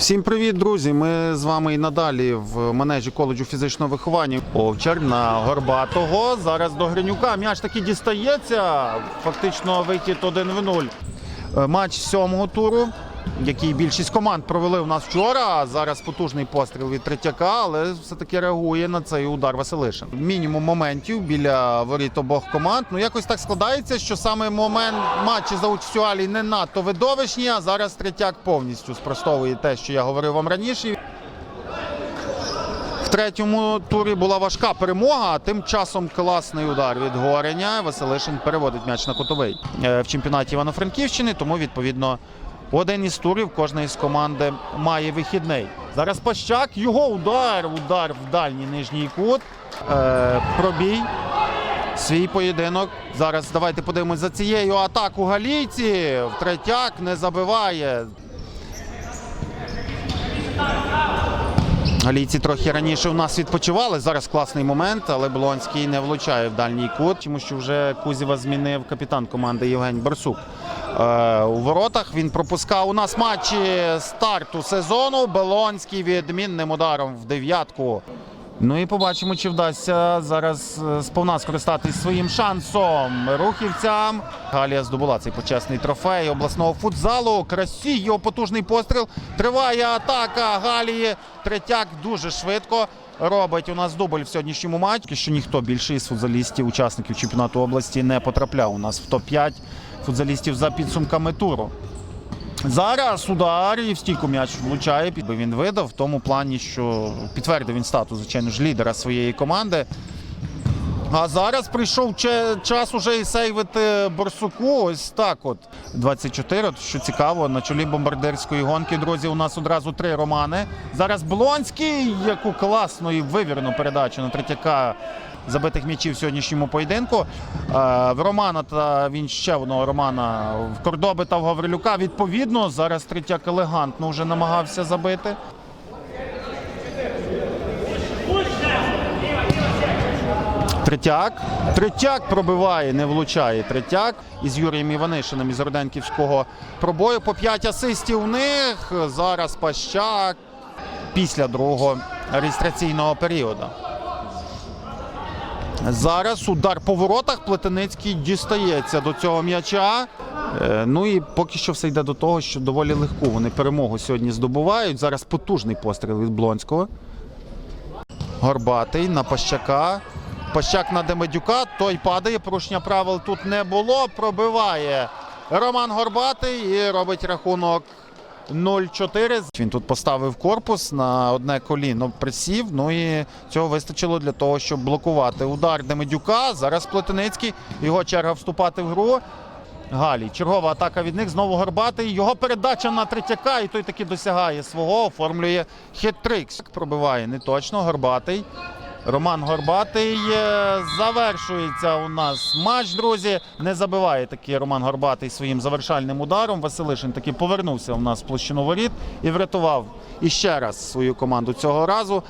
Всім привіт, друзі! Ми з вами і надалі в манежі коледжу фізичного виховання. Овчар на Горбатого. Зараз до Гринюка. М'яч таки дістається. Фактично вихід 1 в 0. Е, Матч сьомого туру, який більшість команд провели у нас вчора. Зараз потужний постріл від Третяка, але все-таки реагує на цей удар Василишин. Мінімум моментів біля воріт обох команд. Ну якось так складається, що саме момент матчі за участю Алі не надто видовищні, а зараз Третяк повністю спростовує те, що я говорив вам раніше. В третьому турі була важка перемога, а тим часом класний удар від Гореня. Василишин переводить м'яч на кутовий Е, в чемпіонаті Івано-Франківщини, тому відповідно один із турів кожної з команди має вихідний. Зараз Пащак, його удар, удар в дальній нижній кут. Е, пробій. Свій поєдинок. Зараз давайте подивимось за цією атаку галійці. Третяк не забиває. Галійці трохи раніше у нас відпочивали. Зараз класний момент, але Блонський не влучає в дальній кут, тому що вже Кузєва змінив капітан команди Євгень Барсук. Е, у воротах він пропускав у нас матчі старту сезону. Белонський відмінним ударом в дев'ятку. Ну і побачимо, чи вдасться зараз е, сповна скористатись своїм шансом рухівцям. Галія здобула цей почесний трофей обласного футзалу. Красій його потужний постріл. Триває атака Галії. Третяк дуже швидко робить у нас дубль в сьогоднішньому матчі. Що ніхто більше із футзалістів, учасників чемпіонату області не потрапляв у нас в топ-5 футзалістів за підсумками туру. Зараз удар і в стійку м'яч влучає. Підби він видав в тому плані, що підтвердив він статус, звичайно ж, лідера своєї команди. А зараз прийшов час уже і сейвити Борсуку. Ось так от. 24, от, що цікаво, на чолі бомбардирської гонки, друзі, у нас одразу три романи. Зараз Блонський, яку класну і вивірену передачу на третяка забитих м'ячів в сьогоднішньому поєдинку. Е, В Романа та він ще одного Романа в Кордоби та в Гаврилюка. Відповідно, зараз третяк елегантно вже намагався забити. Третяк. Третяк пробиває, не влучає. Третяк із Юрієм Іванишиним із Роденківського пробою. По 5 асистів у них. Зараз Пащак після другого реєстраційного періоду. Зараз удар по воротах. Плетеницький дістається до цього м'яча. Е, Ну і поки що все йде до того, що доволі легку вони перемогу сьогодні здобувають. Зараз потужний постріл від Блонського. Горбатий на Пащака. Пащак на Демедюка. Той падає. Порушення правил тут не було. Пробиває Роман Горбатий і робить рахунок 0-4. Він тут поставив корпус на одне коліно, присів. Ну і цього вистачило для того, щоб блокувати удар Демедюка. Зараз Плетеницький. Його черга вступати в гру. Галі. Чергова атака від них. Знову Горбатий. Його передача на третяка. І той таки досягає свого. Оформлює хет-трикс. Пробиває не точно. Горбатий. Роман Горбатий е, завершується у нас матч, друзі. Не забиває такий Роман Горбатий своїм завершальним ударом. Василишин таки повернувся у нас в площину воріт і врятував іще раз свою команду цього разу.